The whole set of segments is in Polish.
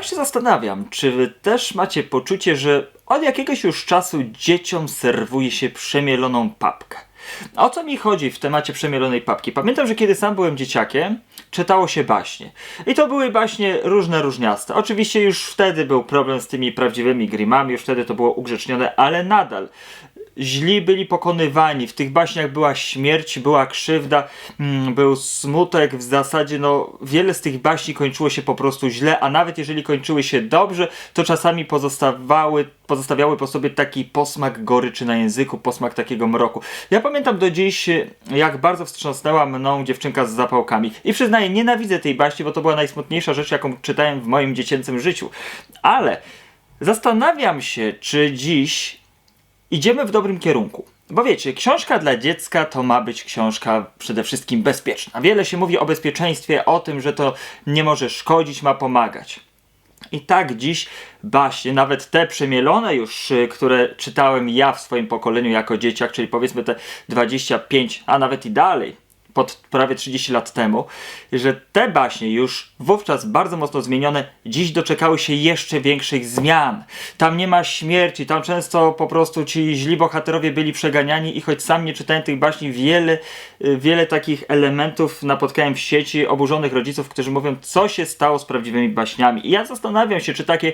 tak się zastanawiam, czy wy też macie poczucie, że od jakiegoś już czasu dzieciom serwuje się przemieloną papkę. O co mi chodzi w temacie przemielonej papki? Pamiętam, że kiedy sam byłem dzieciakiem, czytało się baśnie. I to były baśnie różne, różniaste. Oczywiście już wtedy był problem z tymi prawdziwymi grimami, już wtedy to było ugrzecznione, ale nadal źli byli pokonywani. W tych baśniach była śmierć, była krzywda, mm, był smutek. W zasadzie, no, wiele z tych baśni kończyło się po prostu źle, a nawet jeżeli kończyły się dobrze, to czasami pozostawały, pozostawiały po sobie taki posmak goryczy na języku, posmak takiego mroku. Ja pamiętam do dziś, jak bardzo wstrząsnęła mną dziewczynka z zapałkami. I przyznaję, nienawidzę tej baśni, bo to była najsmutniejsza rzecz, jaką czytałem w moim dziecięcym życiu. Ale zastanawiam się, czy dziś idziemy w dobrym kierunku. Bo wiecie, książka dla dziecka to ma być książka przede wszystkim bezpieczna. Wiele się mówi o bezpieczeństwie, o tym, że to nie może szkodzić, ma pomagać. I tak dziś baśnie, nawet te przemielone już, y, które czytałem ja w swoim pokoleniu jako dzieciak, czyli powiedzmy te 25, a nawet i dalej, pod prawie 30 lat temu, że te baśnie już wówczas bardzo mocno zmienione, dziś doczekały się jeszcze większych zmian. Tam nie ma śmierci, tam często po prostu ci źli bohaterowie byli przeganiani i choć sam nie czytałem tych baśni, wiele, wiele takich elementów napotkałem w sieci oburzonych rodziców, którzy mówią, co się stało z prawdziwymi baśniami. I ja zastanawiam się, czy takie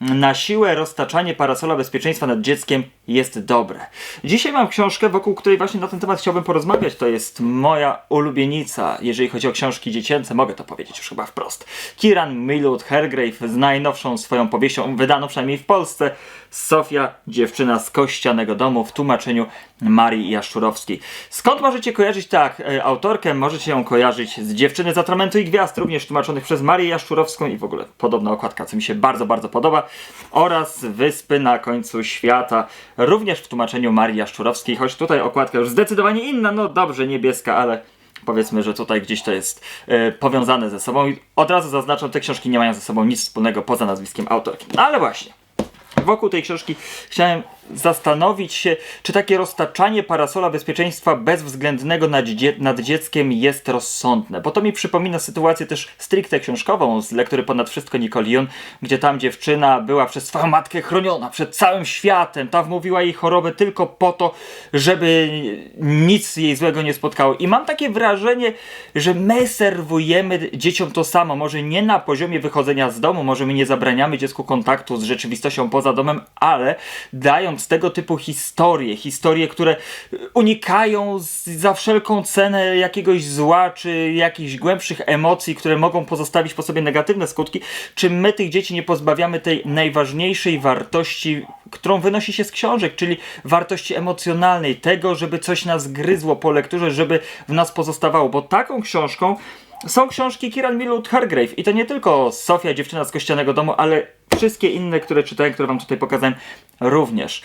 na siłę roztaczanie parasola bezpieczeństwa nad dzieckiem jest dobre. Dzisiaj mam książkę, wokół której właśnie na ten temat chciałbym porozmawiać. To jest moja ulubienica, jeżeli chodzi o książki dziecięce, mogę to powiedzieć już chyba wprost. Kiran Millwood Hergrave z najnowszą swoją powieścią, wydaną przynajmniej w Polsce, Sofia, dziewczyna z kościanego domu w tłumaczeniu Marii Jaszczurowskiej. Skąd możecie kojarzyć tak e, autorkę? Możecie ją kojarzyć z Dziewczyny z Atramentu i Gwiazd, również tłumaczonych przez Marię Jaszczurowską i w ogóle podobna okładka, co mi się bardzo, bardzo podoba. Oraz Wyspy na końcu świata, również w tłumaczeniu Marii Jaszczurowskiej, choć tutaj okładka już zdecydowanie inna, no dobrze, niebieska, ale powiedzmy, że tutaj gdzieś to jest e, powiązane ze sobą. I od razu zaznaczam, te książki nie mają ze sobą nic wspólnego poza nazwiskiem autorki. No ale właśnie. Wokół tej książki chciałem zastanowić się, czy takie roztaczanie parasola bezpieczeństwa bezwzględnego nad, dzie nad dzieckiem jest rozsądne. Bo to mi przypomina sytuację też stricte książkową z lektury Ponad Wszystko Nicole Yoon, gdzie tam dziewczyna była przez swoją matkę chroniona przed całym światem. Ta wmówiła jej chorobę tylko po to, żeby nic jej złego nie spotkało. I mam takie wrażenie, że my serwujemy dzieciom to samo. Może nie na poziomie wychodzenia z domu, może my nie zabraniamy dziecku kontaktu z rzeczywistością poza domem, ale dając z tego typu historie, historie, które unikają za wszelką cenę jakiegoś zła, czy jakichś głębszych emocji, które mogą pozostawić po sobie negatywne skutki, czy my tych dzieci nie pozbawiamy tej najważniejszej wartości, którą wynosi się z książek, czyli wartości emocjonalnej, tego, żeby coś nas gryzło po lekturze, żeby w nas pozostawało, bo taką książką są książki Kiran Millwood Hargrave. I to nie tylko Sofia, dziewczyna z kościanego domu, ale wszystkie inne, które czytałem, które wam tutaj pokazałem również.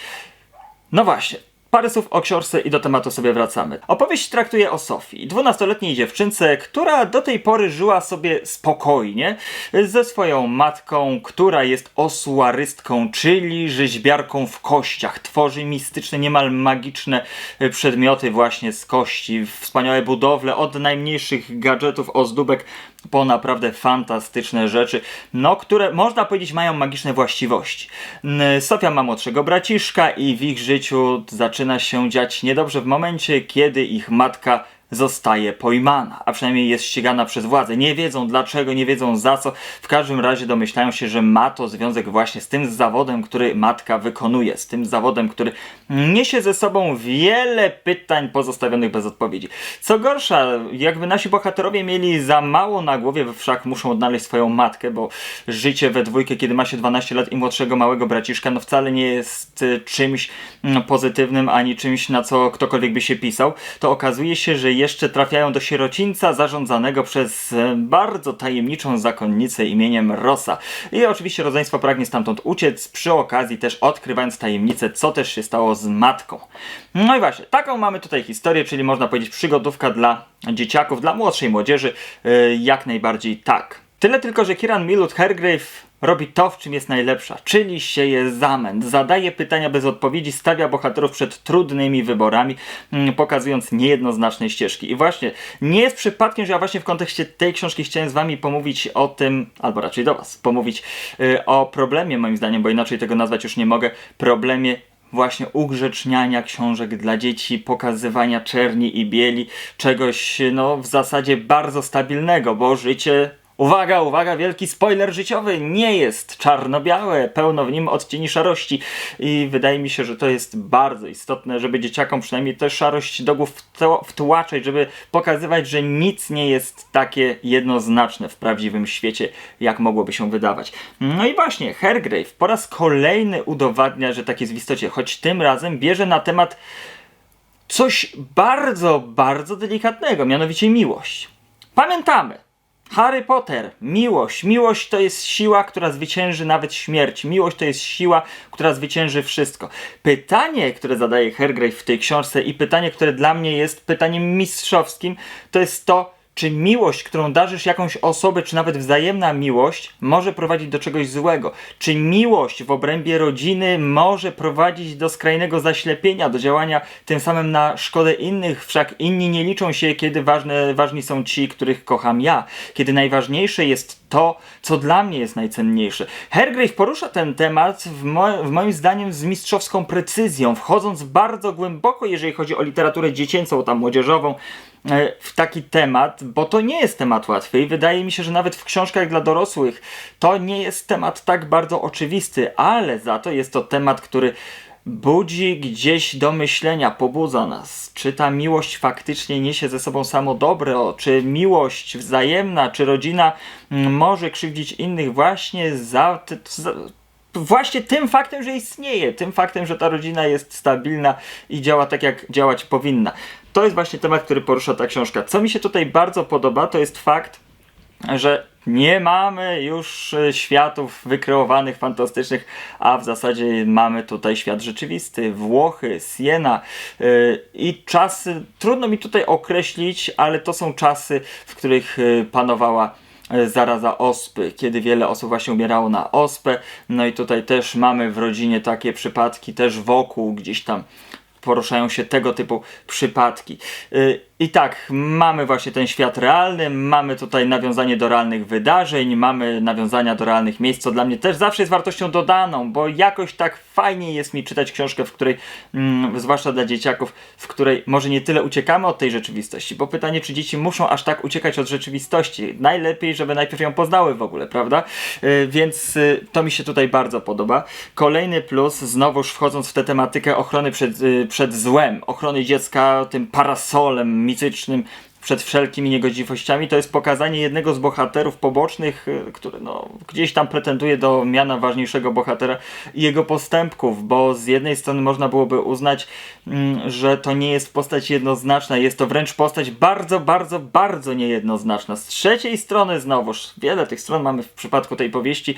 No właśnie, Parę słów o książce i do tematu sobie wracamy. Opowieść traktuje o Sofii, dwunastoletniej dziewczynce, która do tej pory żyła sobie spokojnie ze swoją matką, która jest osłarystką, czyli rzeźbiarką w kościach. Tworzy mistyczne, niemal magiczne przedmioty właśnie z kości, wspaniałe budowle, od najmniejszych gadżetów, ozdóbek po naprawdę fantastyczne rzeczy, no które można powiedzieć mają magiczne właściwości. Sofia ma młodszego braciszka i w ich życiu zaczyna się dziać niedobrze w momencie, kiedy ich matka zostaje pojmana, a przynajmniej jest ścigana przez władzę. Nie wiedzą dlaczego, nie wiedzą za co. W każdym razie domyślają się, że ma to związek właśnie z tym zawodem, który matka wykonuje, z tym zawodem, który niesie ze sobą wiele pytań pozostawionych bez odpowiedzi. Co gorsza, jakby nasi bohaterowie mieli za mało na głowie, wszak muszą odnaleźć swoją matkę, bo życie we dwójkę, kiedy ma się 12 lat i młodszego małego braciszka, no wcale nie jest y, czymś mm, pozytywnym, ani czymś, na co ktokolwiek by się pisał, to okazuje się, że jeszcze trafiają do sierocińca zarządzanego przez e, bardzo tajemniczą zakonnicę imieniem Rosa. I oczywiście rodzeństwo pragnie stamtąd uciec, przy okazji też odkrywając tajemnicę, co też się stało z matką. No i właśnie, taką mamy tutaj historię, czyli można powiedzieć przygodówka dla dzieciaków, dla młodszej młodzieży, e, jak najbardziej tak. Tyle tylko, że Kiran Milut Hergrave robi to, w czym jest najlepsza, czyli sieje zamęt, zadaje pytania bez odpowiedzi, stawia bohaterów przed trudnymi wyborami, mm, pokazując niejednoznaczne ścieżki. I właśnie, nie jest przypadkiem, że ja właśnie w kontekście tej książki chciałem z wami pomówić o tym, albo raczej do was, pomówić y, o problemie moim zdaniem, bo inaczej tego nazwać już nie mogę, problemie właśnie ugrzeczniania książek dla dzieci, pokazywania czerni i bieli, czegoś no w zasadzie bardzo stabilnego, bo życie Uwaga, uwaga, wielki spoiler życiowy nie jest czarno-białe, pełno w nim odcieni szarości i wydaje mi się, że to jest bardzo istotne, żeby dzieciakom przynajmniej tę szarość do głów wtł- wtłaczać, żeby pokazywać, że nic nie jest takie jednoznaczne w prawdziwym świecie, jak mogłoby się wydawać. No i właśnie, Hergrave po raz kolejny udowadnia, że tak jest w istocie, choć tym razem bierze na temat coś bardzo, bardzo delikatnego, mianowicie miłość. Pamiętamy, Harry Potter, miłość. Miłość to jest siła, która zwycięży nawet śmierć. Miłość to jest siła, która zwycięży wszystko. Pytanie, które zadaje Hergrave w tej książce i pytanie, które dla mnie jest pytaniem mistrzowskim, to jest to, czy miłość, którą darzysz jakąś osobę, czy nawet wzajemna miłość, może prowadzić do czegoś złego? Czy miłość w obrębie rodziny może prowadzić do skrajnego zaślepienia, do działania tym samym na szkodę innych? Wszak inni nie liczą się, kiedy ważne, ważni są ci, których kocham ja. Kiedy najważniejsze jest to, co dla mnie jest najcenniejsze. Hergrave porusza ten temat w, mo w moim zdaniem z mistrzowską precyzją, wchodząc bardzo głęboko, jeżeli chodzi o literaturę dziecięcą, tam młodzieżową, w taki temat, bo to nie jest temat łatwy i wydaje mi się, że nawet w książkach dla dorosłych to nie jest temat tak bardzo oczywisty, ale za to jest to temat, który budzi gdzieś do myślenia, pobudza nas. Czy ta miłość faktycznie niesie ze sobą samo dobro? Czy miłość wzajemna, czy rodzina mm, może krzywdzić innych właśnie za, za właśnie tym faktem, że istnieje, tym faktem, że ta rodzina jest stabilna i działa tak, jak działać powinna. To jest właśnie temat, który porusza ta książka. Co mi się tutaj bardzo podoba, to jest fakt, że nie mamy już e, światów wykreowanych, fantastycznych, a w zasadzie mamy tutaj świat rzeczywisty. Włochy, Siena yy, i czasy, trudno mi tutaj określić, ale to są czasy, w których yy, panowała e, zaraza ospy, kiedy wiele osób właśnie umierało na ospę. No i tutaj też mamy w rodzinie takie przypadki, też wokół gdzieś tam poruszają się tego typu przypadki. I tak, mamy właśnie ten świat realny, mamy tutaj nawiązanie do realnych wydarzeń, mamy nawiązania do realnych miejsc, co dla mnie też zawsze jest wartością dodaną, bo jakoś tak fajnie jest mi czytać książkę, w której, mm, zwłaszcza dla dzieciaków, w której może nie tyle uciekamy od tej rzeczywistości, bo pytanie, czy dzieci muszą aż tak uciekać od rzeczywistości. Najlepiej, żeby najpierw ją poznały w ogóle, prawda? Yy, więc yy, to mi się tutaj bardzo podoba. Kolejny plus, znowuż wchodząc w tę tematykę ochrony przed, yy, przed złem, ochrony dziecka tym parasolem mitycznym przed wszelkimi niegodziwościami, to jest pokazanie jednego z bohaterów pobocznych, y, który no, gdzieś tam pretenduje do miana ważniejszego bohatera i jego postępków, bo z jednej strony można byłoby uznać, że to nie jest postać jednoznaczna, jest to wręcz postać bardzo, bardzo, bardzo niejednoznaczna. Z trzeciej strony znowuż, wiele tych stron mamy w przypadku tej powieści,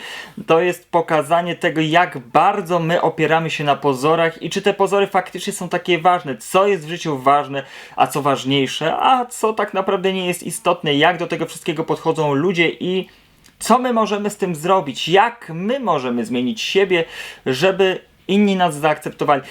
to jest pokazanie tego, jak bardzo my opieramy się na pozorach i czy te pozory faktycznie są takie ważne, co jest w życiu ważne, a co ważniejsze, a co tak naprawdę nie jest istotne, jak do tego wszystkiego podchodzą ludzie i co my możemy z tym zrobić, jak my możemy zmienić siebie, żeby inni nas zaakceptowali.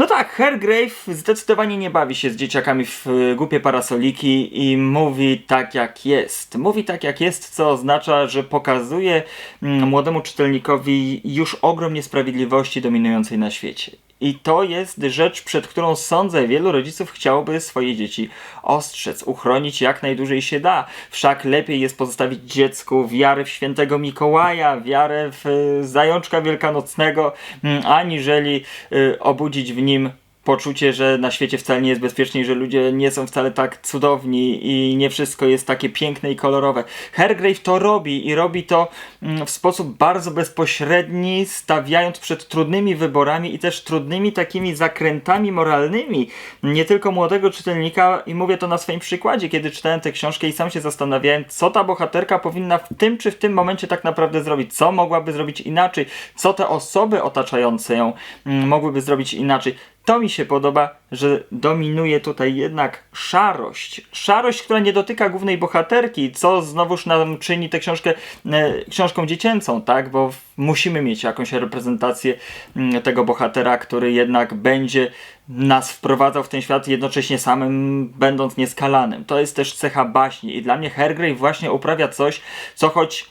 No tak, Hergrave zdecydowanie nie bawi się z dzieciakami w y, głupie parasoliki i mówi tak jak jest. Mówi tak jak jest, co oznacza, że pokazuje mm, młodemu czytelnikowi już ogrom niesprawiedliwości dominującej na świecie. I to jest rzecz, przed którą sądzę, wielu rodziców chciałoby swoje dzieci ostrzec, uchronić jak najdłużej się da. Wszak lepiej jest pozostawić dziecku wiarę w świętego Mikołaja, wiarę w y, zajączka wielkanocnego, mm, aniżeli y, obudzić w nim poczucie, że na świecie wcale nie jest bezpiecznie, że ludzie nie są wcale tak cudowni i nie wszystko jest takie piękne i kolorowe. Hergrave to robi i robi to mm, w sposób bardzo bezpośredni, stawiając przed trudnymi wyborami i też trudnymi takimi zakrętami moralnymi nie tylko młodego czytelnika i mówię to na swoim przykładzie, kiedy czytałem tę książkę i sam się zastanawiałem, co ta bohaterka powinna w tym czy w tym momencie tak naprawdę zrobić, co mogłaby zrobić inaczej, co te osoby otaczające ją mm, mogłyby zrobić inaczej to mi się podoba, że dominuje tutaj jednak szarość. Szarość, która nie dotyka głównej bohaterki, co znowuż nam czyni tę książkę e, książką dziecięcą, tak? Bo musimy mieć jakąś reprezentację mm, tego bohatera, który jednak będzie nas wprowadzał w ten świat, jednocześnie samym będąc nieskalanym. To jest też cecha baśni i dla mnie Hergrave właśnie uprawia coś, co choć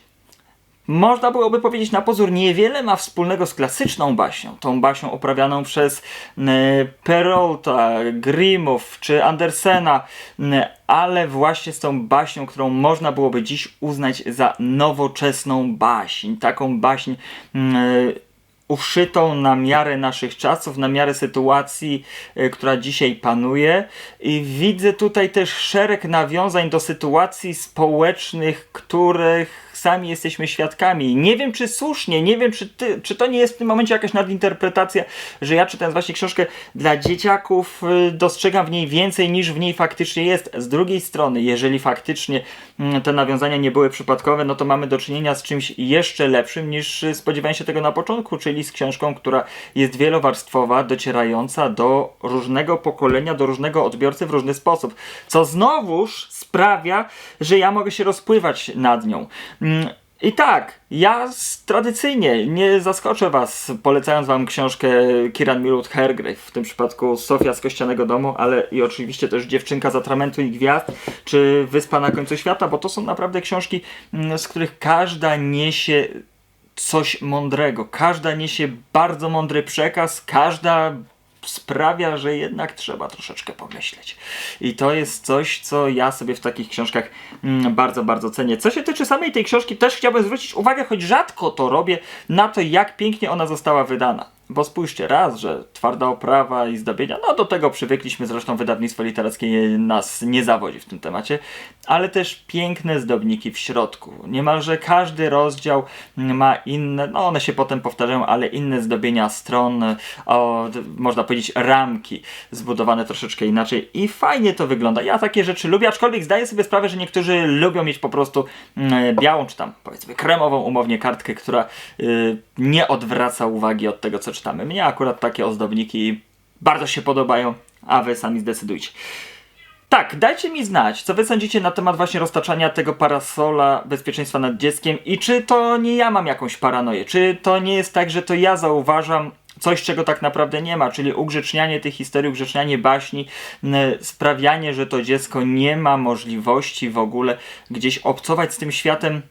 można byłoby powiedzieć na pozór niewiele ma wspólnego z klasyczną baśnią, tą baśnią oprawianą przez Perraulta, Grimmów czy Andersena, ale właśnie z tą baśnią, którą można byłoby dziś uznać za nowoczesną baśń, taką baśń uszytą na miarę naszych czasów, na miarę sytuacji, e, która dzisiaj panuje. I widzę tutaj też szereg nawiązań do sytuacji społecznych, których sami jesteśmy świadkami. Nie wiem, czy słusznie, nie wiem, czy, ty, czy to nie jest w tym momencie jakaś nadinterpretacja, że ja czytając właśnie książkę dla dzieciaków y, dostrzegam w niej więcej niż w niej faktycznie jest. Z drugiej strony, jeżeli faktycznie mm, te nawiązania nie były przypadkowe, no to mamy do czynienia z czymś jeszcze lepszym niż y, spodziewałem się tego na początku, czyli z książką, która jest wielowarstwowa, docierająca do różnego pokolenia, do różnego odbiorcy w różny sposób. Co znowuż sprawia, że ja mogę się rozpływać nad nią. Mm, I tak, ja tradycyjnie nie zaskoczę Was, polecając Wam książkę Kiran Milut Hergrave, w tym przypadku Sofia z Kościanego Domu, ale i oczywiście też Dziewczynka z Atramentu i Gwiazd, czy Wyspa na końcu świata, bo to są naprawdę książki, mm, z których każda niesie coś mądrego. Każda niesie bardzo mądry przekaz, każda sprawia, że jednak trzeba troszeczkę pomyśleć. I to jest coś, co ja sobie w takich książkach mm, bardzo, bardzo cenię. Co się tyczy samej tej książki, też chciałbym zwrócić uwagę, choć rzadko to robię, na to, jak pięknie ona została wydana. Bo spójrzcie, raz, że twarda oprawa i zdobienia, no do tego przywykliśmy, zresztą wydawnictwo literackie nas nie zawodzi w tym temacie, ale też piękne zdobniki w środku. Niemalże każdy rozdział ma inne, no one się potem powtarzają, ale inne zdobienia stron, o, można powiedzieć ramki, zbudowane troszeczkę inaczej i fajnie to wygląda. Ja takie rzeczy lubię, aczkolwiek zdaję sobie sprawę, że niektórzy lubią mieć po prostu mm, białą, czy tam powiedzmy kremową umownie kartkę, która y, nie odwraca uwagi od tego, co czytamy. Mnie akurat takie ozdobniki bardzo się podobają, a wy sami zdecydujcie. Tak, dajcie mi znać, co wy sądzicie na temat właśnie roztaczania tego parasola bezpieczeństwa nad dzieckiem i czy to nie ja mam jakąś paranoję, czy to nie jest tak, że to ja zauważam coś, czego tak naprawdę nie ma, czyli ugrzecznianie tych historii, ugrzecznianie baśni, sprawianie, że to dziecko nie ma możliwości w ogóle gdzieś obcować z tym światem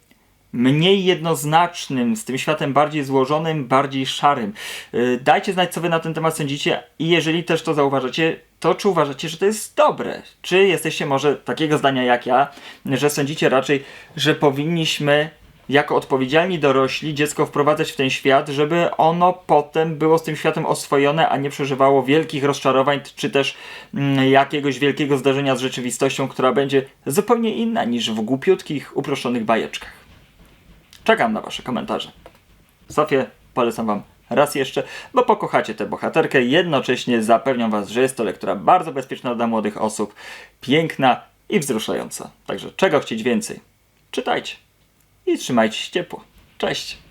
mniej jednoznacznym, z tym światem bardziej złożonym, bardziej szarym. Yy, Dajcie znać, co wy na ten temat sądzicie i jeżeli też to zauważacie, to czy uważacie, że to jest dobre? Czy jesteście może takiego zdania jak ja, że sądzicie raczej, że powinniśmy jako odpowiedzialni dorośli dziecko wprowadzać w ten świat, żeby ono potem było z tym światem oswojone, a nie przeżywało wielkich rozczarowań, czy też mm, jakiegoś wielkiego zdarzenia z rzeczywistością, która będzie zupełnie inna niż w głupiutkich, uproszczonych bajeczkach. Czekam na Wasze komentarze. Sofię polecam Wam raz jeszcze, bo pokochacie tę bohaterkę. Jednocześnie zapewniam Was, że jest to lektura bardzo bezpieczna dla młodych osób, piękna i wzruszająca. Także czego chcieć więcej? Czytajcie i trzymajcie się ciepło. Cześć!